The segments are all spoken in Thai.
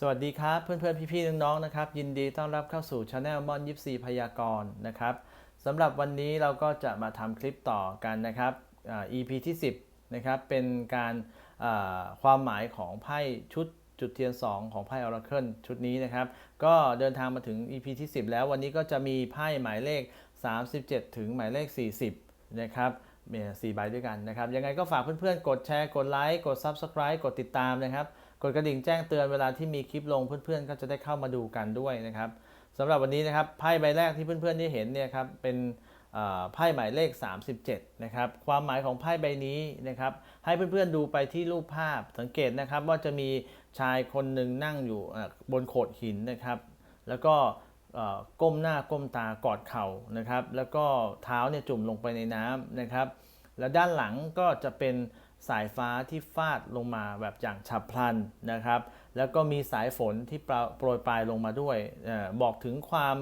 สวัสดีครับ เพื่อนๆ พี่ๆ น้องๆ นะครับ ยินดีต้อนรับเข้าสู่ช anel มอนยิปซีพยากรณ์นะครับสำหรับวันนี้เราก็จะมาทำคลิปต่อกันนะครับอ่า EP ที่ 10 นะครับ เป็นการอ่าความหมายของไพ่ชุดจุดเทียน 2 ของไพ่ Oracle ชุดนี้นะครับ ก็เดินทางมาถึง EP ที่ 10 แล้ววันนี้ก็จะมีไพ่หมายเลข 37 ถึงหมายเลข 40 นะครับมีสี่ใบด้วยกันนะครับ ยังไงก็ฝากเพื่อนๆ กดแชร์ กดไลค์ กด Subscribe กดติดตามนะครับ กดกระดิ่งแจ้งเตือนเวลาที่มีคลิปลงเพื่อนๆ ก็จะได้เข้ามาดูกันด้วยนะครับสำหรับวันนี้นะครับไพ่ใบแรกที่เพื่อนๆได้เห็นเนี่ยครับเป็นไพ่หมายเลข 37 นะครับ ความหมายของไพ่ใบนี้นะครับ ให้เพื่อนๆดูไปที่รูปภาพสังเกตนะครับ ว่าจะมีชายคนหนึ่งนั่งอยู่บนโขดหินนะครับ แล้วก็ก้มหน้าก้มตากอดเข่านะครับ แล้วก็เท้าเนี่ยจุ่มลงไปในน้ำนะครับ แล้วด้านหลังก็จะเป็น สายฟ้าที่ฟาดลงมาแบบอย่างฉับพลันนะครับ แล้วก็มีสายฝนที่โปรยปลายลงมาด้วยเออบอกถึงความ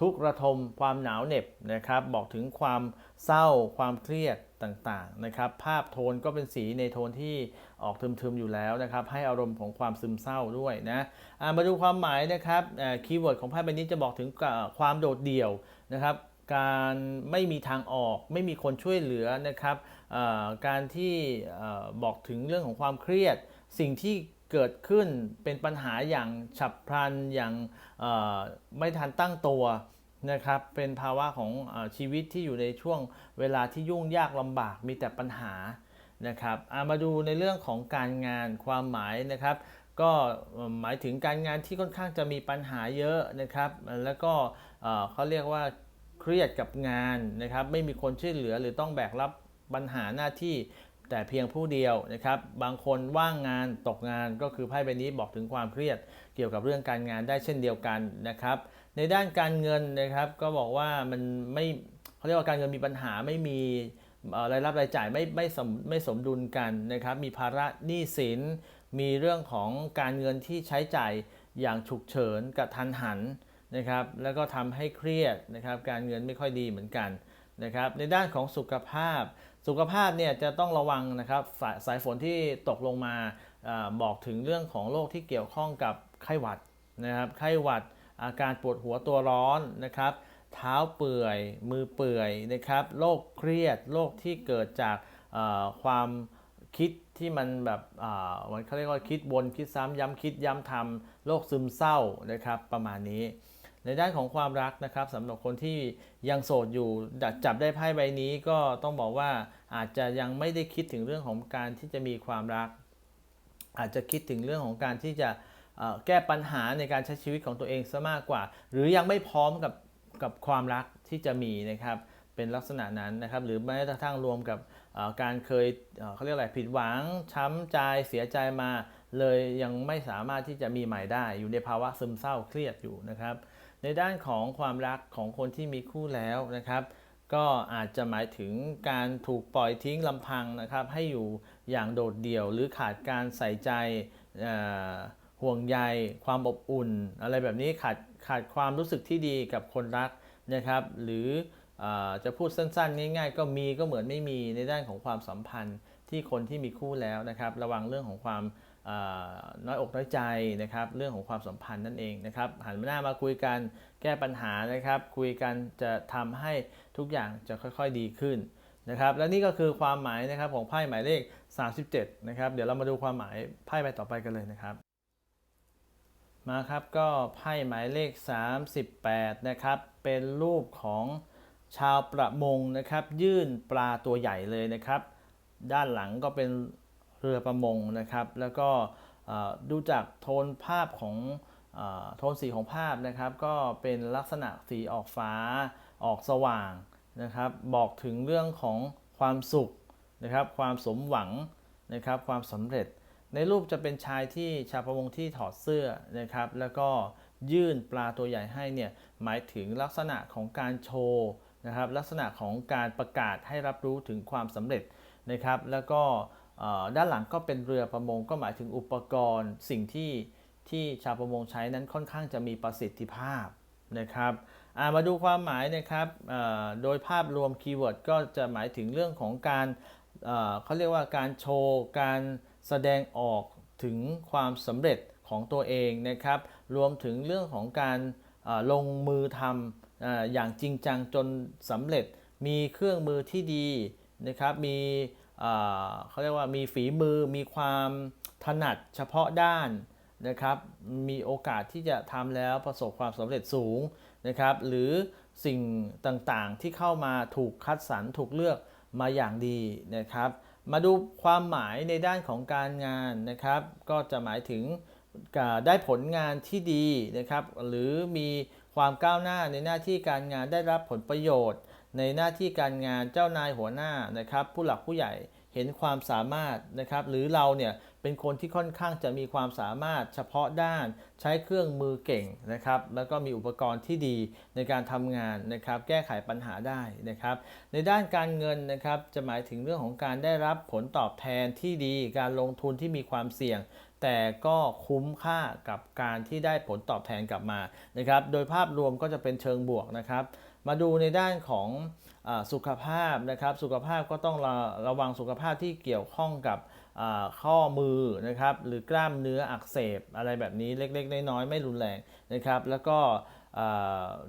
ทุกข์ระทม ความหนาวเหน็บนะครับ บอกถึงความเศร้า ความเครียดต่างๆนะครับ ภาพโทนก็เป็นสีในโทนที่ออกทึมๆอยู่แล้วนะครับ ให้อารมณ์ของความซึมเศร้าด้วยนะอ่ามาดูความหมายนะครับคีย์เวิร์ดของไพ่ใบนี้จะบอกถึงความโดดเดี่ยวนะครับ การไม่มีทางออก ไม่มีคนช่วยเหลือนะครับการที่บอกถึงเรื่องของความเครียด สิ่งที่เกิดขึ้นเป็นปัญหาอย่างฉับพลันอย่างไม่ทันตั้งตัวนะครับเป็นภาวะของอชีวิตที่อยู่ในช่วงเวลาที่ยุ่งยากลำบากมีแต่ปัญหานะครับอะมาดูในเรื่องของการงานความหมายนะครับ ก็หมายถึงการงานที่ค่อนข้างจะมีปัญหาเยอะนะครับ แล้วก็เขาเรียกว่า เครียดกับงานนะครับ ไม่มีคนช่วยเหลือหรือต้องแบกรับปัญหาหน้าที่แต่เพียงผู้เดียวนะครับ บางคนว่างงานตกงานก็คือไพ่ใบนี้บอกถึงความเครียดเกี่ยวกับเรื่องการงานได้เช่นเดียวกันนะครับ ในด้านการเงินนะครับก็บอกว่ามันไม่เขาเรียกว่าการเงินมีปัญหาไม่มีรายรับรายจ่ายไม่ไม่สมไม่สมดุลกันนะครับ มีภาระหนี้สิน มีเรื่องของการเงินที่ใช้จ่ายอย่างฉุกเฉินกับทันหัน นะครับ แล้วก็ทำให้เครียดนะครับ การเงินไม่ค่อยดีเหมือนกันนะครับ ในด้านของสุขภาพ สุขภาพเนี่ยจะต้องระวังนะครับสายสายฝนที่ตกลงมาอบอกถึงเรื่องของโรคที่เกี่ยวข้องกับไข้หวัดนะครับ ไข้หวัดอาการปวดหัวตัวร้อนนะครับ เท้าเปื่อยมือเปื่อยนะครับ โรคเครียด โรคที่เกิดจากความคิดที่มันแบบมันเขาเรียกว่าคิดวนคิดซ้ำย้ำคิดย้ำทำโรคซึมเศร้านะครับประมาณนี้ ในด้านของความรักนะครับสำหรับคนที่ยังโสดอยู่จับได้ไพ่ใบนี้ก็ต้องบอกว่าอาจจะยังไม่ได้คิดถึงเรื่องของการที่จะมีความรัก อาจจะคิดถึงเรื่องของการที่จะแก้ปัญหาในการใช้ชีวิตของตัวเองซะมากกว่า หรือยังไม่พร้อมกับกับความรักที่จะมีนะครับเป็นลักษณะนั้นนะครับหรือแม้กระทั่งรวมกับการเคยเขาเรียกอะไรผิดหวัง ช้ำใจเสียใจมา เลยยังไม่สามารถที่จะมีใหม่ได้ อยู่ในภาวะซึมเศร้าเครียดอยู่นะครับ ในด้านของความรักของคนที่มีคู่แล้วนะครับ ก็อาจจะหมายถึงการถูกปล่อยทิ้งลำพังนะครับ ให้อยู่อย่างโดดเดี่ยว หรือขาดการใส่ใจห่วงใย ความอบอุ่น อะไรแบบนี้ขาดขาดความรู้สึกที่ดีกับคนรักนะครับ หรืออจะพูดสั้นๆ ง่าย ๆ ก็มีก็เหมือนไม่มีในด้านของความสัมพันธ์ที่คนที่มีคู่แล้วนะครับ ระวังเรื่องของความ น้อยอกน้อยใจนะครับเรื่องของความสัมพันธ์นั่นเองนะครับหันหน้ามาคุยกันแก้ปัญหานะครับคุยกันจะทำให้ทุกอย่างจะค่อยๆดีขึ้นนะครับและนี่ก็คือความหมายนะครับของไพ่หมายเลข 37นะครับเดี๋ยวเรามาดูความหมายไพ่ใบต่อไปกันเลยนะครับ มาครับก็ไพ่หมายเลข 38นะครับเป็นรูปของชาวประมงนะครับยื่นปลาตัวใหญ่เลยนะครับ ด้านหลังก็เป็น เรือประมงนะครับ แล้วก็ดูจากโทนภาพของอโทนสีของภาพนะครับ ก็เป็นลักษณะสีออกฟ้าออกสว่างนะครับ บอกถึงเรื่องของความสุขนะครับ ความสมหวังนะครับ ความสำเร็จ ในรูปจะเป็นชายที่ชาวประมงที่ถอดเสื้อนะครับ แล้วก็ยื่นปลาตัวใหญ่ให้เนี่ยหมายถึงลักษณะของการโชว์นะครับ ลักษณะของการประกาศให้รับรู้ถึงความสำเร็จนะครับ แล้วก็ ด้านหลังก็เป็นเรือประมงก็หมายถึงอุปกรณ์สิ่งที่ที่ชาวประมงใช้นั้นค่อนข้างจะมีประสิทธิภาพนะครับามาดูความหมายนะครับโดยภาพรวมคีย์เวิร์ดก็จะหมายถึงเรื่องของการเเขาเรียกว่าการโชว์ การแสดงออกถึงความสำเร็จของตัวเองนะครับ รวมถึงเรื่องของการลงมือทำอออย่างจริงจังจนสำเร็จ มีเครื่องมือที่ดีนะครับ มี เขาเรียกว่ามีฝีมือมีความถนัดเฉพาะด้านนะครับ มีโอกาสที่จะทำแล้วประสบความสำเร็จสูงนะครับ หรือสิ่งต่างๆที่เข้ามาถูกคัดสรรถูกเลือกมาอย่างดีนะครับ มาดูความหมายในด้านของการงานนะครับ ก็จะหมายถึงได้ผลงานที่ดีนะครับ หรือมีความก้าวหน้าในหน้าที่การงานได้รับผลประโยชน์ ในหน้าที่การงานเจ้านายหัวหน้านะครับ ผู้หลักผู้ใหญ่เห็นความสามารถนะครับ หรือเราเนี่ยเป็นคนที่ค่อนข้างจะมีความสามารถเฉพาะด้านใช้เครื่องมือเก่งนะครับ แล้วก็มีอุปกรณ์ที่ดีในการทำงานนะครับ แก้ไขปัญหาได้นะครับ ในด้านการเงินนะครับจะหมายถึงเรื่องของการได้รับผลตอบแทนที่ดี การลงทุนที่มีความเสี่ยง แต่ก็คุ้มค่ากับการที่ได้ผลตอบแทนกลับมานะครับ โดยภาพรวมก็จะเป็นเชิงบวกนะครับ มาดูในด้านของอสุขภาพนะครับ สุขภาพก็ต้องระระวังสุขภาพที่เกี่ยวข้องกับข้อมือนะครับ หรือกล้ามเนื้ออักเสบอะไรแบบนี้เล็กๆน้อยๆไม่รุนแรงนะครับ แล้วก็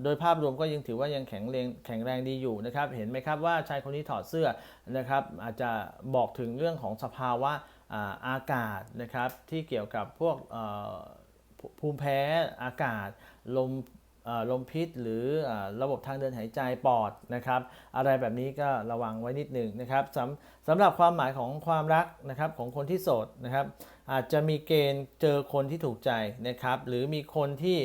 โดยภาพรวมก็ยังถือว่ายังแข็งแรงแข็งแรงดีอยู่นะครับ เห็นไหมครับว่าชายคนนี้ถอดเสื้อนะครับ อาจจะบอกถึงเรื่องของสภาวะ อากาศนะครับที่เกี่ยวกับพวกภูมิแพ้อากาศลมลมพิษหรือเออระบบทางเดินหายใจปอดนะครับอะไรแบบนี้ก็ระวังไว้นิดหนึ่งนะครับสำสำหรับความหมายของความรักนะครับของคนที่โสดนะครับอาจจะมีเกณฑ์เจอคนที่ถูกใจนะครับหรือมีคนที่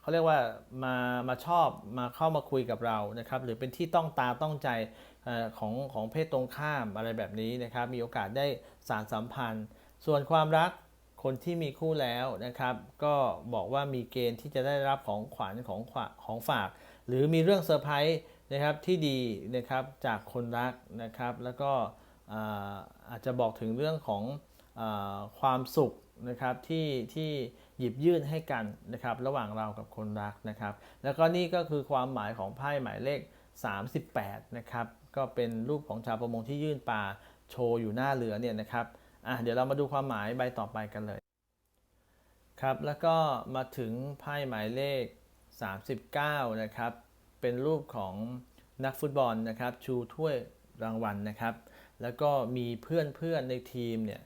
เขาเรียกว่ามามาชอบมาเข้ามาคุยกับเรานะครับหรือเป็นที่ต้องตาต้องใจอของของเพศตรงข้ามอะไรแบบนี้นะครับ มีโอกาสได้สารสัมพันธ์ ส่วนความรักคนที่มีคู่แล้วนะครับ ก็บอกว่ามีเกณฑ์ที่จะได้รับของขวัญของขวของฝาก หรือมีเรื่องเซอร์ไพรส์นะครับที่ดีนะครับจากคนรักนะครับ แล้วก็อาอาจจะบอกถึงเรื่องของอความสุขนะครับที่ที่ หยิบยื่นให้กันนะครับระหว่างเรากับคนรักนะครับ แล้วก็นี่ก็คือความหมายของไพ่หมายเลข 38นะครับก็เป็นรูปของชาวประมงที่ยื่นปลาโชว์อยู่หน้าเรือเนี่ยนะครับอะเดี๋ยวเรามาดูความหมายใบต่อไปกันเลยครับแล้วก็มาถึงไพ่หมายเลข 39นะครับเป็นรูปของนักฟุตบอลนะครับชูถ้วยรางวัลนะครับ แล้วก็มีเพื่อนเพื่อนๆในทีมเนี่ย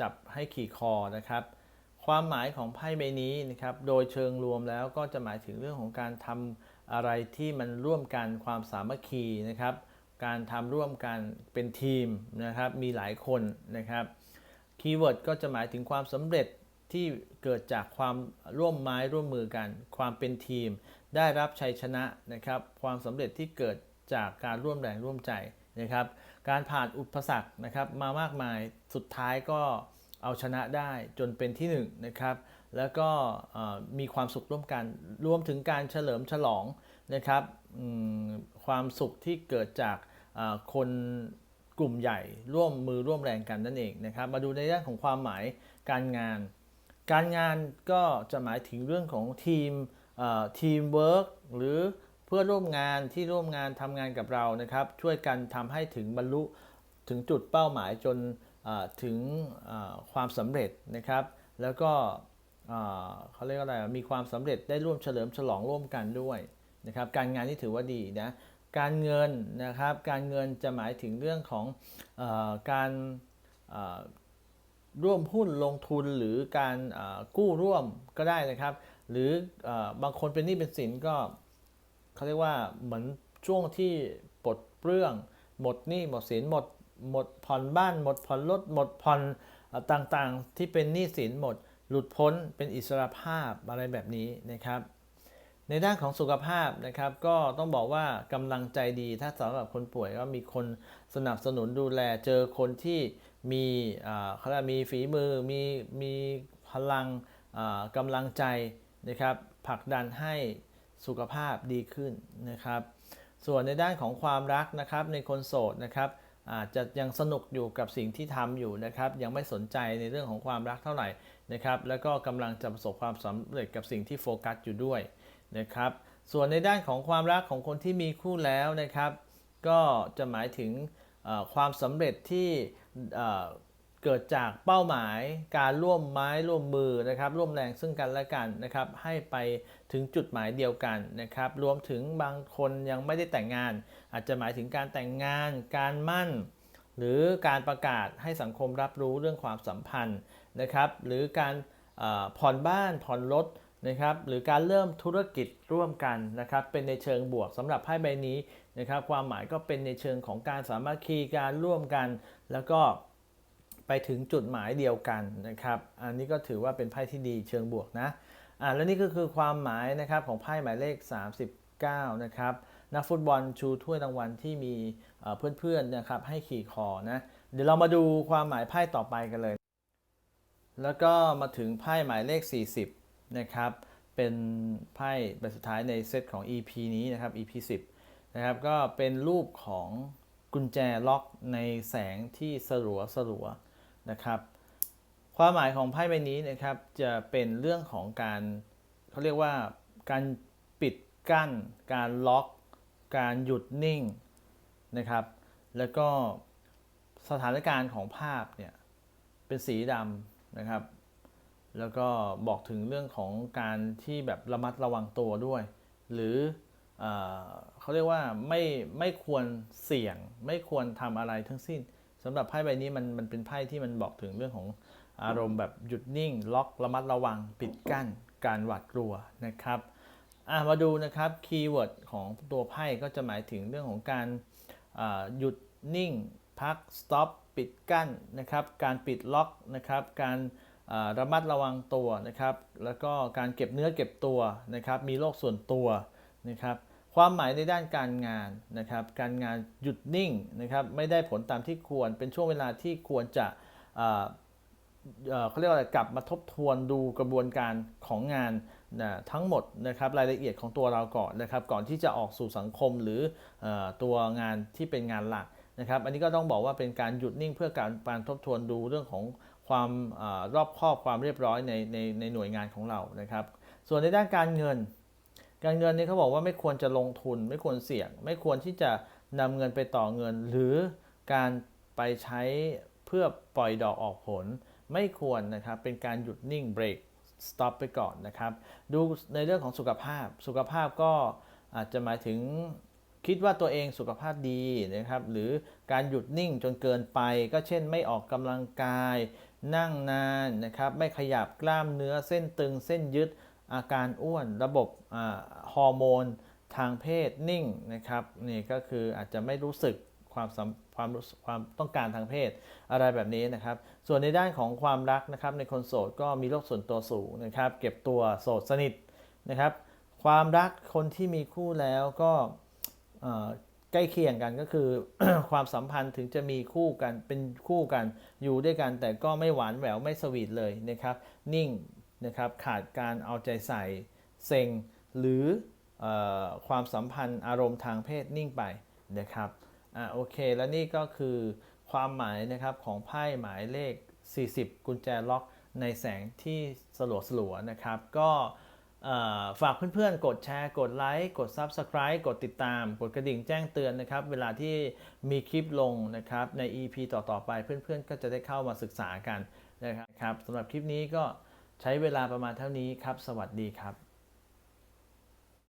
จับให้ขี่คอนะครับ ความหมายของไพ่ใบนี้นะครับโดยเชิงรวมแล้วก็จะหมายถึงเรื่องของการทำอะไรที่มันร่วมกันความสามัคคีนะครับการทำร่วมกันเป็นทีมนะครับมีหลายคนนะครับคีย์เวิร์ดก็จะหมายถึงความสำเร็จที่เกิดจากความร่วมไม้ร่วมมือกัน ความเป็นทีม ได้รับชัยชนะนะครับ ความสำเร็จที่เกิดจากการร่วมแรงร่วมใจนะครับ การผ่านอุปสรรคนะครับมามากมายสุดท้ายก็ เอาชนะได้จนเป็นที่หนึ่งนะครับ แล้วก็มีความสุขร่วมกัน รวมถึงการเฉลิมฉลองนะครับความสุขที่เกิดจากคนกลุ่มใหญ่ร่วมมือร่วมแรงกันนั่นเองนะครับ มาดูในด้านของความหมายการงาน การงานก็จะหมายถึงเรื่องของทีมทีมเวิร์กหรือเพื่อร่วมงานที่ร่วมงานทำงานกับเรานะครับ ช่วยกันทำให้ถึงบรรลุถึงจุดเป้าหมายจน ถึงความสำเร็จนะครับ แล้วก็เขาเรียกอะไรมีความสำเร็จได้ร่วมเฉลิมฉลองร่วมกันด้วยนะครับ การงานนี่ถือว่าดีนะการเงินนะครับการเงินจะหมายถึงเรื่องของอการร่วมหุ้นลงทุนหรือการกู้ร่วมก็ได้นะครับ หรือเออบางคนเป็นหนี้เป็นสินก็เขาเรียกว่าเหมือนช่วงที่ปลดเปลื้อง หมดหนี้หมดสินหมด หมดผ่อนบ้านหมดผ่อนรถหมดผ่อนต่างๆ ที่เป็นหนี้สินหมด หลุดพ้นเป็นอิสระภาพอะไรแบบนี้นะครับ ในด้านของสุขภาพนะครับ ก็ต้องบอกว่ากำลังใจดีถ้าสำหรับคนป่วยก็มีคนสนับสนุนดูแลเจอคนที่มีเขาเรียกมีฝีมือมีมีพลังอ่ากำลังใจนะครับผลักดันให้สุขภาพดีขึ้นนะครับ ส่วนในด้านของความรักนะครับในคนโสดนะครับ อาจจะยังสนุกอยู่กับสิ่งที่ทำอยู่นะครับ ยังไม่สนใจในเรื่องของความรักเท่าไหร่นะครับ แล้วก็กำลังจะประสบความสำเร็จกับสิ่งที่โฟกัสอยู่ด้วยนะครับ ส่วนในด้านของความรักของคนที่มีคู่แล้วนะครับ ก็จะหมายถึงความสำเร็จที่ เกิดจากเป้าหมายการร่วมไม้ร่วมมือนะครับร่วมแรงซึ่งกันและกันนะครับให้ไปถึงจุดหมายเดียวกันนะครับรวมถึงบางคนยังไม่ได้แต่งงาน อาจจะหมายถึงการแต่งงาน การมั่น หรือการประกาศให้สังคมรับรู้เรื่องความสัมพันธ์นะครับหรือการผ่อนบ้านผ่อนรถนะครับหรือการเริ่มธุรกิจร่วมกันนะครับเป็นในเชิงบวกสำหรับไพ่ใบนี้นะครับความหมายก็เป็นในเชิงของการสามัคคีการร่วมกัน แล้วก็ ไปถึงจุดหมายเดียวกันนะครับ อันนี้ก็ถือว่าเป็นไพ่ที่ดีเชิงบวกนะอ่าและนี่ก็คือความหมายนะครับของไพ่หมายเลข 39 นะครับนักฟุตบอลชูถ้วยรางวัลที่มีเอ่อเพื่อนๆนะครับให้ขี่คอนะเดี๋ยวเรามาดูความหมายไพ่ต่อไปกันเลย แล้วก็มาถึงไพ่หมายเลข 40 นะครับ เป็นไพ่ใบสุดท้ายในเซตของ EP นี้นะครับ EP 10 นะครับ ก็เป็นรูปของกุญแจล็อกในแสงที่สลัวสลัว นะครับ ความหมายของไพ่ใบนี้นะครับจะเป็นเรื่องของการเขาเรียกว่าการปิดกั้น การล็อก การหยุดนิ่งนะครับ แล้วก็สถานการณ์ของภาพเนี่ยเป็นสีดำนะครับ แล้วก็บอกถึงเรื่องของการที่แบบระมัดระวังตัวด้วย หรือเออเขาเรียกว่าไม่ไม่ควรเสี่ยง ไม่ควรทำอะไรทั้งสิ้น สำหรับไพ่ใบนี้มันมันเป็นไพ่ที่มันบอกถึงเรื่องของอารมณ์แบบหยุดนิ่ง ล็อกระมัดระวังปิดกั้น การหวาดกลัวนะครับอะมาดูนะครับคีย์เวิร์ดของตัวไพ่ก็จะหมายถึงเรื่องของการหยุดนิ่ง พัก stop ปิดกั้นนะครับการปิดล็อกนะครับการระมัดระวังตัวนะครับ แล้วก็การเก็บเนื้อเก็บตัวนะครับ มีโลกส่วนตัวนะครับ ความหมายในด้านการงานนะครับ การงานหยุดนิ่งนะครับไม่ได้ผลตามที่ควร เป็นช่วงเวลาที่ควรจะอ่าเอ่อเขาเรียกว่าอะไรกลับมาทบทวนดูกระบวนการของงานนะทั้งหมดนะครับรายละเอียดของตัวเราก่อนนะครับ ก่อนที่จะออกสู่สังคมหรือเออตัวงานที่เป็นงานหลักนะครับ อันนี้ก็ต้องบอกว่าเป็นการหยุดนิ่งเพื่อการการทบทวนดูเรื่องของความออรอบคอบความเรียบร้อยในในในหน่วยงานของเรานะครับ ส่วนในด้านการเงิน การเงินนี่เขาบอกว่าไม่ควรจะลงทุน ไม่ควรเสี่ยง ไม่ควรที่จะนำเงินไปต่อเงิน หรือการไปใช้เพื่อปล่อยดอกออกผล ไม่ควรนะครับเป็นการหยุดนิ่งเบรกสต็อปไปก่อนนะครับ ดูในเรื่องของสุขภาพ สุขภาพก็อาจจะหมายถึงคิดว่าตัวเองสุขภาพดีนะครับ หรือการหยุดนิ่งจนเกินไป ก็เช่นไม่ออกกำลังกาย นั่งนานนะครับ ไม่ขยับกล้ามเนื้อเส้นตึงเส้นยึด อาการอ้วน ระบบฮอร์โมน ทางเพศนิ่งนะครับนี่ก็คืออาจจะไม่รู้สึกความสัมความรู้ความต้องการทางเพศอะไรแบบนี้นะครับ ส่วนในด้านของความรักนะครับ ในคนโสดก็มีโรคส่วนตัวสูงนะครับ เก็บตัวโสดสนิทนะครับ ความรักคนที่มีคู่แล้วก็ใกล้เคียงกันก็คือความสัมพันธ์ถึงจะมีคู่กันเป็นคู่กันอยู่ด้วยกัน แต่ก็ไม่หวานแหววไม่สวีทเลยนะครับ นิ่ง นะครับขาดการเอาใจใส่ เซ็ง หรืออความสัมพันธ์อารมณ์ทางเพศนิ่งไปนะครับอ่าโอเค แล้วนี่ก็คือความหมายนะครับของไพ่หมายเลข 40 กุญแจล็อกในแสงที่สลัวสลัวนะครับ ก็เอ่อฝากเพื่อนๆ กดแชร์ กดไลค์ กด Subscribe กดติดตาม กดกระดิ่งแจ้งเตือนนะครับ เวลาที่มีคลิปลงนะครับ ใน EP ต่อๆไปเพื่อนๆ ก็จะได้เข้ามาศึกษากันนะครับสำหรับคลิปนี้ก็ ใช้เวลาประมาณเท่านี้ครับ สวัสดีครับ